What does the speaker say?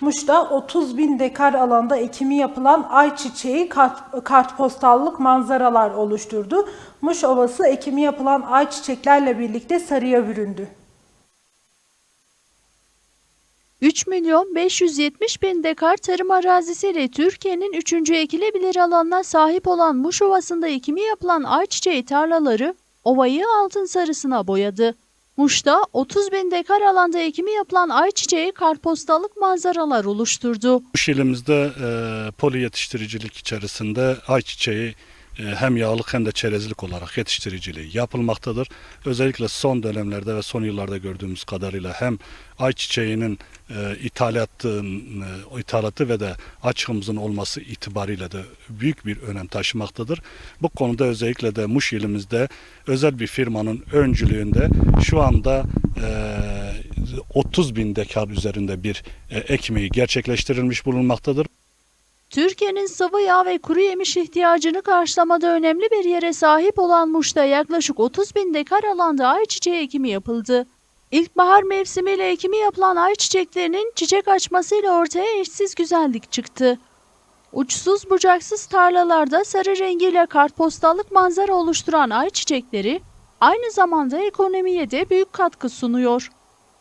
Muş'ta 30 bin dekar alanda ekimi yapılan ayçiçeği kart, kartpostallık manzaralar oluşturdu. Muş Ovası ekimi yapılan ayçiçeklerle birlikte sarıya büründü. 3 milyon 570 bin dekar tarım arazisiyle Türkiye'nin 3. ekilebilir alanına sahip olan Muş Ovası'nda ekimi yapılan ayçiçeği tarlaları ovayı altın sarısına boyadı. Muş'ta 30 bin dekar alanda ekimi yapılan ayçiçeği kartpostallık manzaralar oluşturdu. Kuş ilimizde e, poli yetiştiricilik içerisinde ayçiçeği hem yağlık hem de çerezlik olarak yetiştiriciliği yapılmaktadır. Özellikle son dönemlerde ve son yıllarda gördüğümüz kadarıyla hem ayçiçeğinin e, ithalatın, e, ithalatı ve de açığımızın olması itibariyle de büyük bir önem taşımaktadır. Bu konuda özellikle de Muş ilimizde özel bir firmanın öncülüğünde şu anda e, 30 bin dekar üzerinde bir e, ekmeği gerçekleştirilmiş bulunmaktadır. Türkiye'nin sıvı yağ ve kuru yemiş ihtiyacını karşılamada önemli bir yere sahip olan Muş'ta yaklaşık 30 bin dekar alanda ayçiçeği ekimi yapıldı. İlkbahar mevsimiyle ekimi yapılan ayçiçeklerinin çiçek açmasıyla ortaya eşsiz güzellik çıktı. Uçsuz bucaksız tarlalarda sarı rengiyle kartpostallık manzara oluşturan ayçiçekleri aynı zamanda ekonomiye de büyük katkı sunuyor.